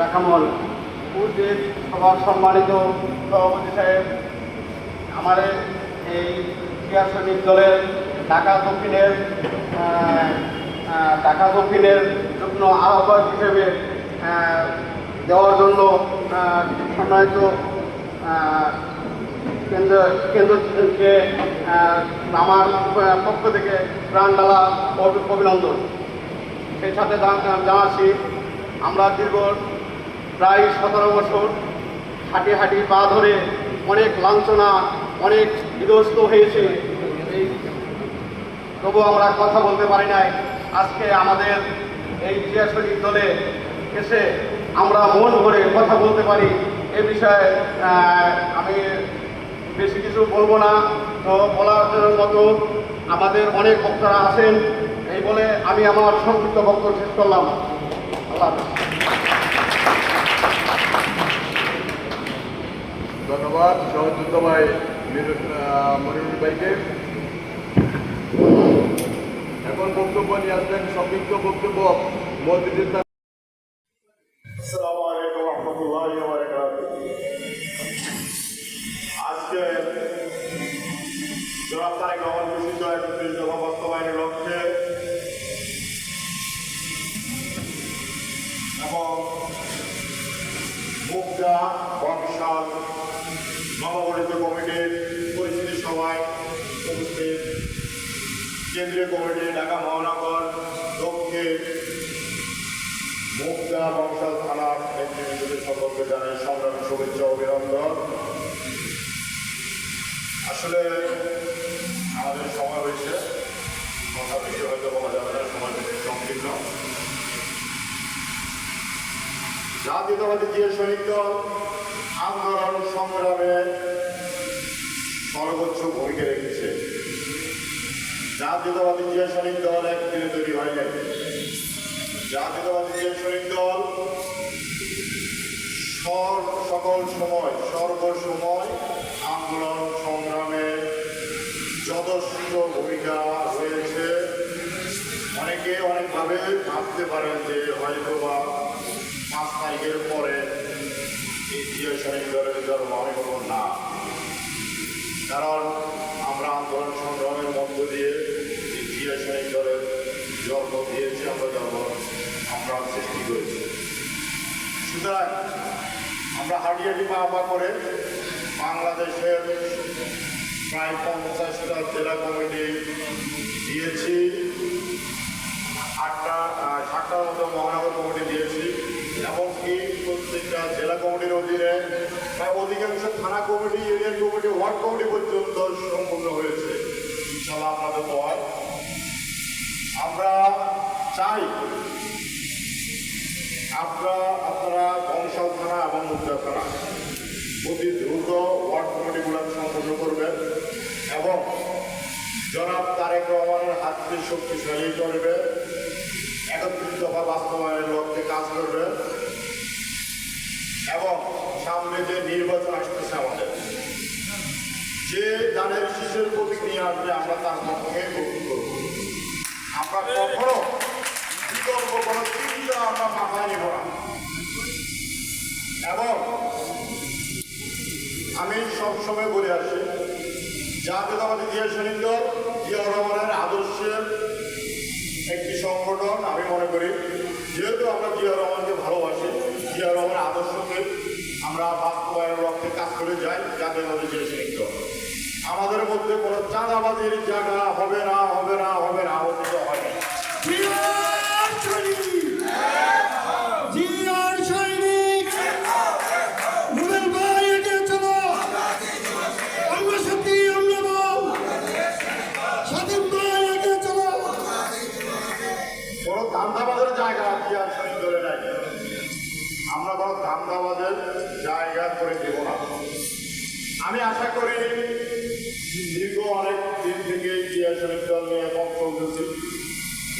রাখামল পূর্বের সবার সম্মানিত সভাপতি সাহেব আমার এই ক্রিয়া দলের ঢাকা দক্ষিণের ঢাকা দক্ষিণের যুগ্ম আহ্বায়ক হিসেবে দেওয়ার জন্য সম্মানিত কেন্দ্র, কেন্দ্রকে আমার পক্ষ থেকে প্রাণ ডালা অভিনন্দন। সেই সাথে জানাচ্ছি আমরা দীর্ঘ প্রায় সতেরো বছর হাঁটি হাঁটি পা ধরে অনেক লাঞ্ছনা, অনেক বিধ্বস্ত হয়েছে। এই তবু আমরা কথা বলতে পারি নাই। আজকে আমাদের এই শরীর দলে এসে আমরা মন ভরে কথা বলতে পারি। এ বিষয়ে আমি বেশি কিছু বলব না। তো বলার মতো আমাদের অনেক বক্তারা আছেন। এই বলে আমি আমার সংক্ষিপ্ত বক্তব্য শেষ করলাম। আল্লাহ ধন্যবাদ সহযোদ্ধ ভাই মনিরুল ভাইকে। এখন বক্তব্য নিয়ে আসলেন সংক্ষিপ্ত বক্তব্য মসজিদের মুগদা বংশাল নবগঠিত কমিটির পরিস্থিতি সভায় উপস্থিত কেন্দ্রীয় কমিটি, ঢাকা মহানগর, দক্ষিণ মুক্তা বংশাল থানার নেতৃবৃন্দদের সকলকে জানাই সংগ্রামী শুভেচ্ছা, অভিনন্দন। আসলে আমাদের সময় হয়েছে। কথা বেশি হয়তো বলা যাবে না, সময় বেশি সংকীর্ণ। জাতীয়তাবাদী যে সৈনিক দল আন্দোলন সংগ্রামে সর্বোচ্চ ভূমিকা রেখেছে। জাতীয়তাবাদী যে সৈনিক দল একদিনে তৈরি হয় নাই জাতীয়তাবাদী যে শরীর দল সকল সময় সর্বসময় আন্দোলন সংগ্রামে যথেষ্ট ভূমিকা রয়েছে। অনেকে অনেকভাবে ভাবতে পারেন যে হয়তো বা তারিখের পরে শরীর দলের জন্ম আমি বলব না। কারণ আমরা আন্দোলন সংগ্রামের মধ্য দিয়ে শরীর দলের জন্ম দিয়েছি, আমরা জন্ম আমরা সৃষ্টি করেছি। সুতরাং আমরা পা পা করে বাংলাদেশের প্রায় পঞ্চাশটা জেলা কমিটি দিয়েছি। আটটা সাতটার মতো মহানগর কমিটি জেলা কমিটির অধীনে অধিকাংশ থানা committee union committee, ward committee পর্যন্ত সম্পূর্ণ হয়েছে। ইনশাল্লাহ আপনাদের দোয়ায় আমরা চাই আপনারা আপনারা বংশাল থানা এবং মুদ্রা থানা অতি দ্রুত ওয়ার্ড কমিটিগুলো সম্পূর্ণ করবেন এবং জনাব তারেক রহমানের হাতকে শক্তিশালী করবে একত্রিশ দফা বাস্তবায়নের লক্ষ্যে কাজ করবে। এবং সামনে যে নির্বাচন আসতেছে আমাদের, যে দানের শিশুর প্রতীক নিয়ে আসবে আমরা তার পক্ষে ভোট করব। আমরা কখনো বিকল্প কোনো চিন্তা আমরা মাথায় নেব না। এবং আমি সবসময় বলে আসি, জাতীয়তাবাদী জিয়া সৈনিক দল জিয়া রহমানের আদর্শের একটি সংগঠন আমি মনে করি আমরা বাস্তবায়নের রক্তে কাজ করে যাই যাতে আমাদের সৈনিক দল আমাদের মধ্যে কোনো চাঁদাবাজির জায়গা হবে না হবে না হবে না হয় না। থেকে দল নিয়ে বক্তব্য দিচ্ছি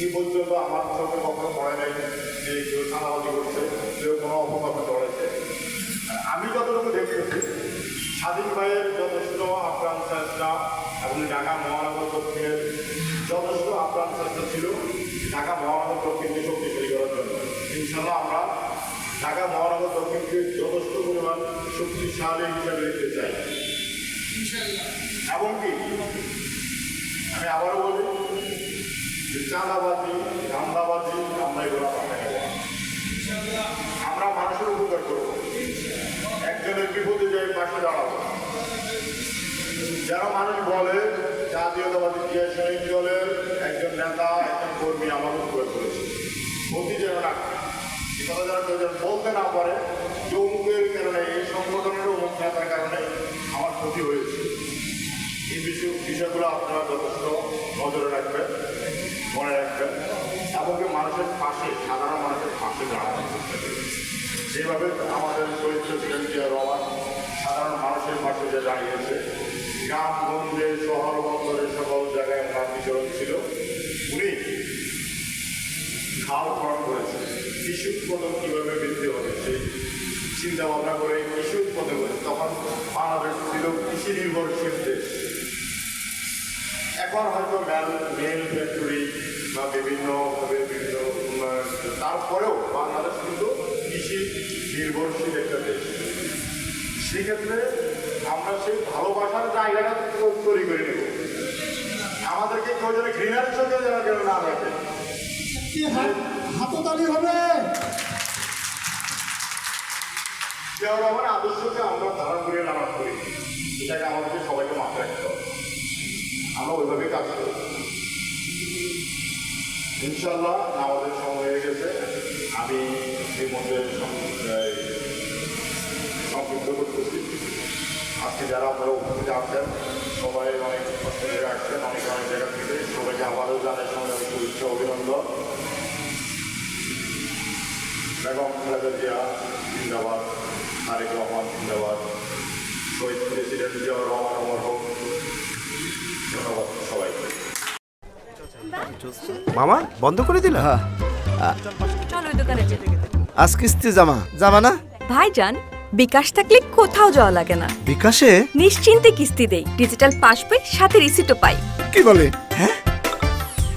এই পর্যন্ত আমার চোখে কখনো পড়ে নাই। যে কেউ থানাবাজি করছে কেউ কোনো অপকর্ম করেছে আমি যতটুকু দেখতেছি স্বাধীন ভাইয়ের যথেষ্ট আপ্রাণ চেষ্টা এবং ঢাকা মহানগর দক্ষিণের যথেষ্ট আপ্রাণ চেষ্টা ছিল ঢাকা মহানগর দক্ষিণকে শক্তিশালী করার জন্য। ইনশাল্লাহ আমরা ঢাকা মহানগর দক্ষিণকে যথেষ্ট পরিমাণ শক্তিশালী হিসেবে দেখতে চাই। এমনকি আমি আবারও বলি, যে চাঁদাবাজি ধান্দাবাজি আমরা এগুলো আমরা মানুষের উপকার করব। একজনের বিপদে যাই পাশে দাঁড়াবো। যারা মানুষ বলে জাতীয়তাবাদী ক্রিয়া সৈনিক দলের একজন নেতা, একজন কর্মী আমার উপকার করেছে। ক্ষতি যেন না কথা যারা কেউ যেন বলতে না পারে, যে অমুকের কারণে, এই সংগঠনের অমুক নেতার কারণে আমার ক্ষতি হয়েছে। এই বিষয় বিষয়গুলো আপনারা যথেষ্ট নজরে রাখবেন, মনে রাখবেন এমনকি মানুষের পাশে, সাধারণ মানুষের পাশে দাঁড়ানোর যেভাবে আমাদের শহীদ প্রেসিডেন্ট জিয়া রহমান সাধারণ মানুষের পাশে যে দাঁড়িয়েছে গ্রামগঞ্জে শহর বন্দরের সকল জায়গায় ওনার বিচরণ ছিল। উনি খাল খরণ করেছে। কৃষি উৎপাদন কীভাবে বৃদ্ধি হবে সেই চিন্তা ভাবনা করে কৃষি উৎপাদন করে তখন বাংলাদেশ ছিল কৃষি নির্ভরশীল দেশ। এখন হয়তো মেল মেল ফ্যাক্টরি বা বিভিন্নভাবে বিভিন্ন তারপরেও বাংলাদেশ কিন্তু কৃষি নির্ভরশীল একটা দেশ। সেক্ষেত্রে আমরা সেই ভালোবাসার জায়গাটা তৈরি করে নেব। আমাদেরকে কেউ যেন ঘৃণার চোখে যেন কেউ না হাত- হাততালি হবে? জিয়াউর রহমানের আদর্শকে আমরা ধারণ করে নামাজ করি এটাকে আমাদেরকে সবাইকে মাথায় রাখতে হবে। আমরা ওইভাবে কাজ করি। ইনশাল্লাহ আমাদের সময় হয়ে গেছে। আমি এই মধ্যে সংক্ষিপ্ত করতেছি। আজকে যারা আপনারা উপস্থিত আছেন, সবাই অনেক কষ্ট আসছেন, অনেক অনেক জায়গা থেকে। সবাইকে আবারও জানাই সঙ্গে শুভেচ্ছা, অভিনন্দন। বেগম খালেদা জিয়া, জিন্দাবাদ। তারেক রহমান, জিন্দাবাদ। শহীদ প্রেসিডেন্ট জিয়াউর রহমান, অমর হোক। ধন্যবাদ সবাইকে মামা বন্ধ করে দিলা? চলো ওই দোকানে যাই। আজ কিস্তি জামা। জামা না? ভাইজান বিকাশ থাকলে কোথাও যাওয়া লাগে না। বিকাশে? নিশ্চিন্তে কিস্তি দেই। ডিজিটাল পাস সাথে রিসিটও পাই। কি বলে? হ্যাঁ?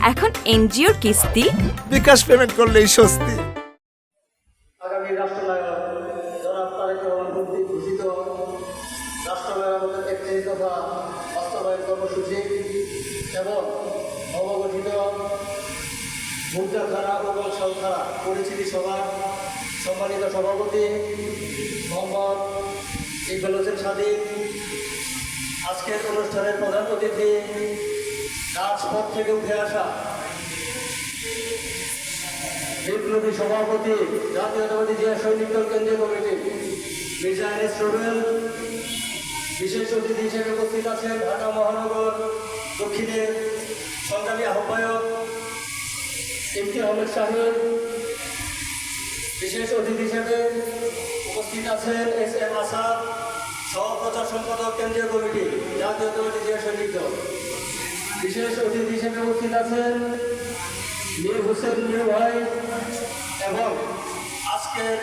এখন এনজিওর কিস্তি। বিকাশ পেমেন্ট করলেই স্বস্তি। পরিচিতি সভা সম্মানিত সভাপতি, মোহাম্মদ ইকবাল হোসেন স্বাধীন আজকের অনুষ্ঠানের প্রধান অতিথি রাজপথ থেকে উঠে আসা বিপ্লবী সভাপতি জাতীয়তাবাদী জিয়া সৈনিক দল কেন্দ্রীয় কমিটি, মির্জা এস রুবেল বিশেষ অতিথি হিসেবে উপস্থিত আছেন ঢাকা মহানগর দক্ষিণের সংগ্রামী আহ্বায়ক ইমতি আহমেদ শাহিন। বিশেষ অতিথি হিসেবে উপস্থিত আছেন এস এম আসাদ, সহপ্রচার সম্পাদক কেন্দ্রীয় কমিটি জিয়া সৈনিক দল। বিশেষ অতিথি হিসেবে উপস্থিত আছেন মীর হোসেন মীর ভাই এবং আজকের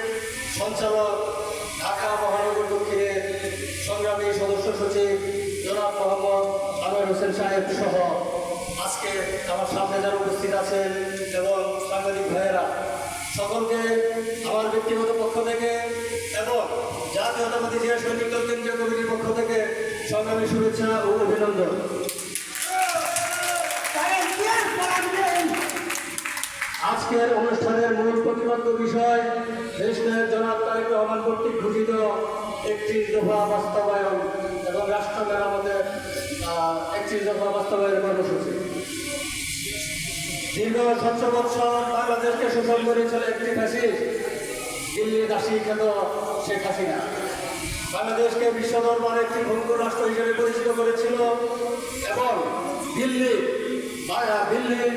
সঞ্চালক ঢাকা মহানগর দক্ষিণের সংগ্রামী সদস্য সচিব জনাব মোহাম্মদ আনোয়ার হোসেন সাহেব সহ আজকে আমার সামনে যারা উপস্থিত আছেন এবং সাংবাদিক ভাইয়েরা সকলকে আমার ব্যক্তিগত পক্ষ থেকে এবং জাতীয়তাবাদী জিয়া সৈনিক কেন্দ্রীয় কমিটির পক্ষ থেকে সংগ্রামী শুভেচ্ছা ও অভিনন্দন। আজকের অনুষ্ঠানের মূল প্রতিপাদ্য বিষয় দেশের জনাব তারেক রহমান কর্তৃক ঘোষিত একত্রিশ দফা বাস্তবায়ন এবং রাষ্ট্র মেরামতের একত্রিশ দফা বাস্তবায়ন কর্মসূচি। দীর্ঘ সতেরো বৎসর। বাংলাদেশকে শোষণ করেছিল একটি ফ্যাসিস্ট দিল্লি দাসী খ্যাত শেখ হাসিনা? বাংলাদেশকে বিশ্ব দরবারে একটি ভঙ্গুর রাষ্ট্র হিসেবে পরিচিত করেছিল এবং দিল্লি দিল্লির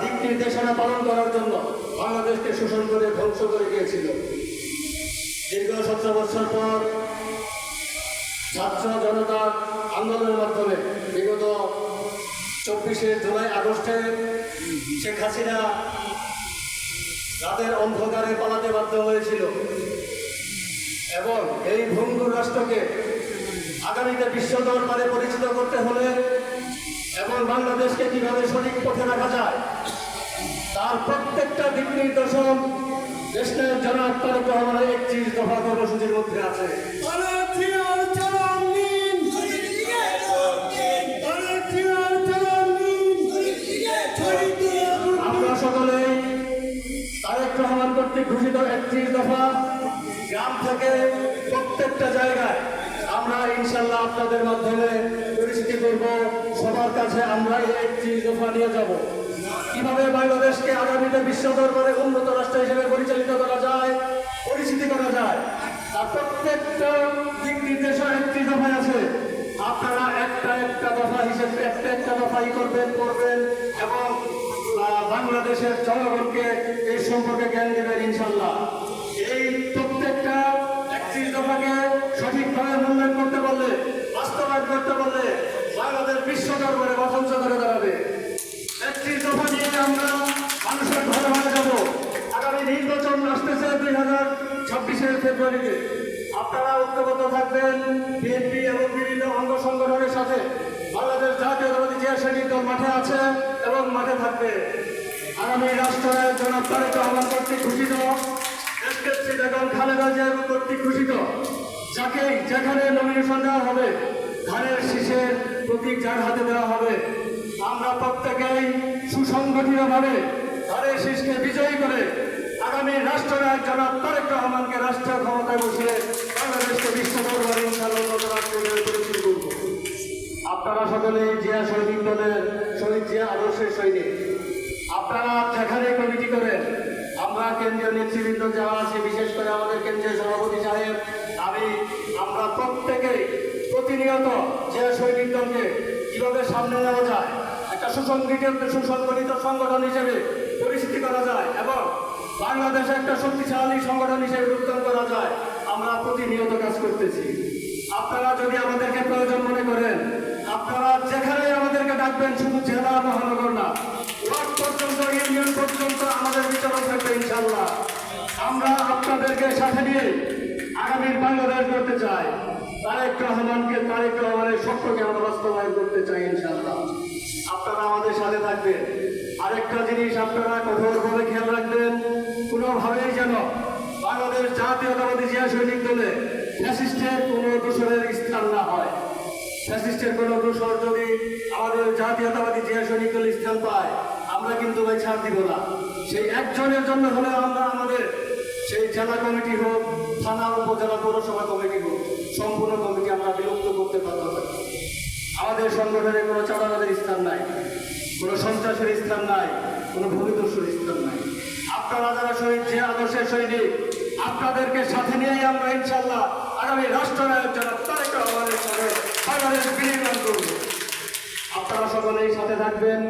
দিক নির্দেশনা পালন করার জন্য বাংলাদেশকে শোষণ করে ধ্বংস করে গিয়েছিল দীর্ঘ সতেরো বছর পর ছাত্র জনতার আন্দোলনের মাধ্যমে বিগত চব্বিশে জুলাই আগস্টে শেখ হাসিনা রাতের অন্ধকারে পালাতে বাধ্য হয়েছিল। এবং এই ভঙ্গুর রাষ্ট্রকে আগামীতে বিশ্ব দরবারে পরিচিত করতে হলে এবং বাংলাদেশকে কীভাবে সঠিক পথে রাখা যায়, তার প্রত্যেকটা দিক নির্দেশন দেশের জন জনাব তারেক একত্রিশ দফা কর্মসূচির মধ্যে আছে। গ্রাম থেকে প্রত্যেকটা জায়গায় আমরা ইনশাল্লাহ আপনাদের মাধ্যমে পরিচিতি করব। সবার কাছে আমরা একত্রিশ দফা নিয়ে যাব। কীভাবে বাংলাদেশকে আগামীতে বিশ্ব দরবারে উন্নত রাষ্ট্র হিসেবে পরিচালিত করা যায়, পরিচিতি করা যায় তার প্রত্যেকটা দিক নির্দেশনা একটি দফায় আছে। আপনারা একটা একটা দফা হিসেবে, একটা একটা দফাই করবেন করবেন এবং বাংলাদেশের জনগণকে এই সম্পর্কে জ্ঞান দেবেন ইনশাল্লাহ। এই একত্রিশ সঠিকভাবে মূল্যায়ন করতে পারলে বাস্তবায়ন করতে পারলে বাংলাদেশ বিশ্ব দরবারে প্রশংসা করে দাঁড়াবে। একত্রিশ দফা নিয়ে আমরা মানুষের ঘরে ঘরে যাব। আগামী নির্বাচন আসতেছে দুই হাজার ছাব্বিশের ফেব্রুয়ারিতে। আপনারা ঐক্যবদ্ধ থাকবেন, বিএনপি এবং বিভিন্ন অঙ্গ সংগঠনের সাথে। বাংলাদেশ জাতীয়তাবাদী যে সৈনিক দল মাঠে আছে এবং মাঠে থাকবে। আগামী রাষ্ট্রের জনাব তারেক রহমান কর্তৃক ঘোষিত খালেদা জিয়া কর্তৃক ঘোষিত যাকে যেখানে নমিনেশন দেওয়া হবে ধানের শীষের প্রতীক যার হাতে দেওয়া হবে, আমরা প্রত্যেকেই সুসংগঠিতভাবে ধানের শীষকে বিজয়ী করে আগামী রাষ্ট্রনায়ক জনাব তারেক রহমানকে রাষ্ট্রীয় ক্ষমতায় বসিয়ে বাংলাদেশকে বিশ্ব আপনারা সকলে জিয়া সৈনিক দলের শহীদ জিয়া আদর্শের সৈনিক। আপনারা যেখানে কমিটি করেন আমরা কেন্দ্রীয় নেতৃবৃন্দ যারা আছে, বিশেষ করে আমাদের কেন্দ্রীয় সভাপতি সাহেব আমি আমরা প্রত্যেকেই প্রতিনিয়ত জিয়া সৈনিক কীভাবে সামনে নেওয়া যায়, একটা সুসংগঠিত সুসংগঠিত সংগঠন হিসেবে পরিস্থিতি করা যায় এবং বাংলাদেশে একটা শক্তিশালী সংগঠন হিসেবে রূপদান করা যায়, আমরা প্রতিনিয়ত কাজ করতেছি। আপনারা যদি আমাদেরকে প্রয়োজন মনে করেন, আপনারা যেখানে আমাদেরকে ডাকবেন, শুধু জেলা মহানগর না ইউনিয়ন পর্যন্ত আমাদের বিচরণ থাকবে ইনশাল্লাহ আমরা আপনাদেরকে সাথে নিয়ে আগামীর বাংলাদেশ করতে চাই। তারেক রহমানকে, তারেক রহমানের স্বপ্নকে আমরা বাস্তবায়ন করতে চাই ইনশাল্লাহ আপনারা আমাদের সাথে থাকবেন। আরেকটা জিনিস আপনারা কঠোরভাবে খেয়াল রাখবেন, কোনোভাবেই যেন বাংলাদেশ জাতীয়তাবাদী জিয়া সৈনিক দলে ফ্যাসিস্টের কোনো দূষণের স্থান না হয়। ফ্যাসিস্টের কোনো দূষণ যদি আমাদের জাতীয়তাবাদী জিয়া সৈনিক দল স্থান পায় আমরা কিন্তু ভাই ছাড় দিব না। সেই একজনের জন্য হলে আমরা আমাদের সেই জেলা কমিটি হোক, থানা, উপজেলা, পৌরসভা কমিটি হোক, সম্পূর্ণ কমিটি আমরা বিলুপ্ত করতে বাধ্য হই। আমাদের সংগঠনে কোনো চাঁদাবাদের স্থান নাই, কোনো সন্ত্রাসের স্থান নাই, কোনো ভূমিদস্যুর স্থান নাই। আপনারা যারা শহীদ, যে আদর্শের সৈনিক আপনাদেরকে সাথে নিয়েই আমরা ইনশাল্লাহ আগামী রাষ্ট্রনায়ক যারা তারেক রহমানের সাথে বাংলাদেশ বিনির্মাণ করব। আপনারা সকলেই সাথে থাকবেন।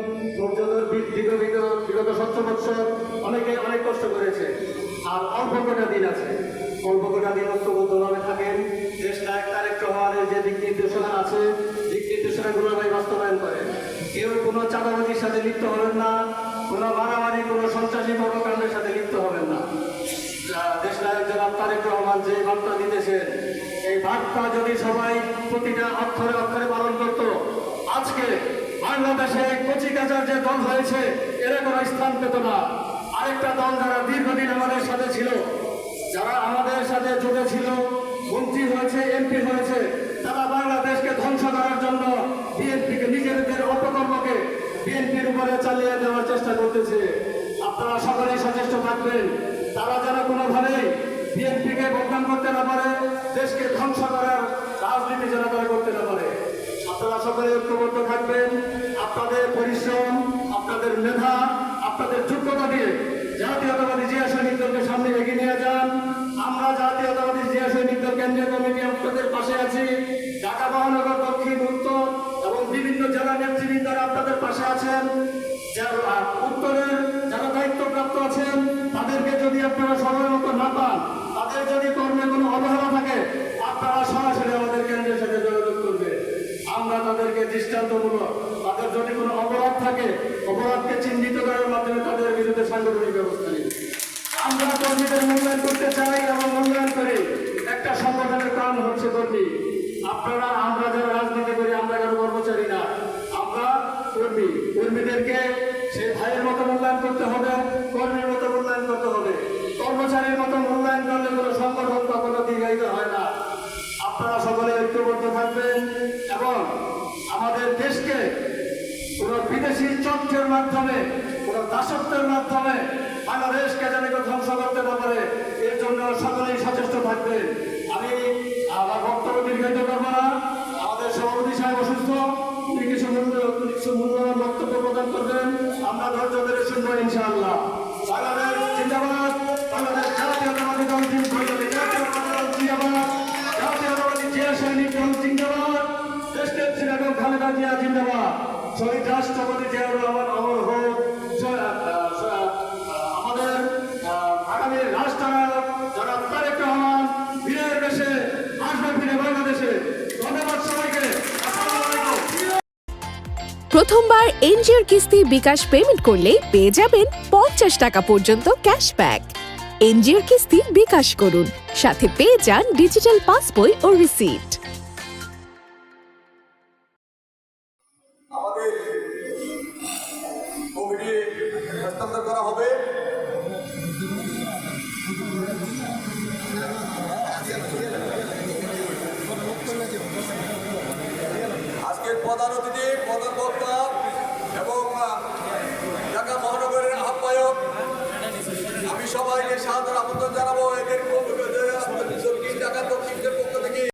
বিগত সত্তর বছর অনেকে অনেক কষ্ট করেছে। আর অল্প কটা দিন আছে। অল্প কটা দিন ঐক্যবদ্ধভাবে থাকেন। দেশ নায়ক তারেক রহমানের যে দিক নির্দেশনা আছে, দিক নির্দেশনাগুলো বাস্তবায়ন করেন। কেউ কোনো চাঁদাবাজির সাথে লিপ্ত হবেন না। কোনো মারামারি, কোনো সন্ত্রাসী কর্মকাণ্ডের সাথে লিপ্ত হবেন না। দেশ নায়ক জনাব তারেক রহমান যে বার্তা দিতেছেন, এই বার্তা যদি সবাই প্রতিটা অক্ষরে অক্ষরে পালন করত আজকে বাংলাদেশে কচি কাচার যে দল হয়েছে, এরা কোনো স্থান পেত না। আরেকটা দল যারা দীর্ঘদিন আমাদের সাথে ছিল, যারা আমাদের সাথে জুটে ছিল, মন্ত্রী হয়েছে, এমপি হয়েছে, তারা বাংলাদেশকে ধ্বংস করার জন্য বিএনপিকে, নিজেদের অপকর্মকে বিএনপির উপরে চালিয়ে দেওয়ার চেষ্টা করতেছে। আপনারা সকলেই সচেষ্ট থাকবেন, তারা যেন কোনোভাবেই বিএনপিকে বদনাম করতে না পারে, দেশকে ধ্বংস করার রাজনীতি যেন করতে না পারে। আপনারা সকলে ঐক্যবদ্ধ থাকবেন। আপনাদের পরিশ্রম, আপনাদের মেধা, আপনাদের যোগ্যতা দিয়ে জাতীয়তাবাদী জিয়া সৈনিক দলকে সামনে এগিয়ে নিয়ে যান। আমরা জাতীয়তাবাদী জিয়া সৈনিক দল কেন্দ্রীয় কমিটি আপনাদের পাশে আছি। ঢাকা মহানগর দক্ষিণ, উত্তর এবং বিভিন্ন জেলা নেতৃবৃন্দরা আপনাদের পাশে আছেন। উত্তরের যারা দায়িত্বপ্রাপ্ত আছেন, তাদেরকে যদি আপনারা সময় মতো না পান তাদের যদি কর্মে কোনো অবহেলা থাকে আপনারা সরাসরি আমাদের কেন্দ্রের সাথে যোগাযোগ করবে আমরা তাদেরকে দৃষ্টান্তমূলক তাদের যদি কোনো অপরাধ থাকে অপরাধকে চিহ্নিত করার মাধ্যমে তাদের বিরুদ্ধে সাংগঠনিক ব্যবস্থা নিই আমরা কর্মীদের মূল্যায়ন করতে চাই এবং মূল্যায়ন করি একটা সংগঠনের কারণ হচ্ছে কর্মী আপনারা আমরা যারা রাজনীতি করি আমরা কারও কর্মচারী না আমরা কর্মী কর্মীদেরকে সে ভাইয়ের মতো মূল্যায়ন করতে হবে কর্মীর মতো মূল্যায়ন করতে হবে কর্মচারীর মতো মূল্যায়ন ষড়যন্ত্রের মাধ্যমে, কোন দাসত্বের মাধ্যমে বাংলাদেশকে যেন কেউ ধ্বংস করতে না পারে, এর জন্য সকলেই সচেষ্ট থাকবে। আমি আমার বক্তব্য দীর্ঘায়িত করব না। আমাদের সভাপতি সাহেব অসুস্থ। তিনি কিছু মূল্য কিছু মূল্যবান বক্তব্য প্রদান করবেন। আমরা ধৈর্য ধরে শুনব ইনশাআল্লাহ। বাংলাদেশ জিন্দাবাদ। বাংলাদেশ জাতীয়তাবাদী প্রথমবার এনজিওর কিস্তি বিকাশ পেমেন্ট করলে পেয়ে যাবেন পঞ্চাশ টাকা পর্যন্ত ক্যাশব্যাক এনজিওর কিস্তি বিকাশ করুন, সাথে পেয়ে যান ডিজিটাল পাসবই ও রিসিপ্ট।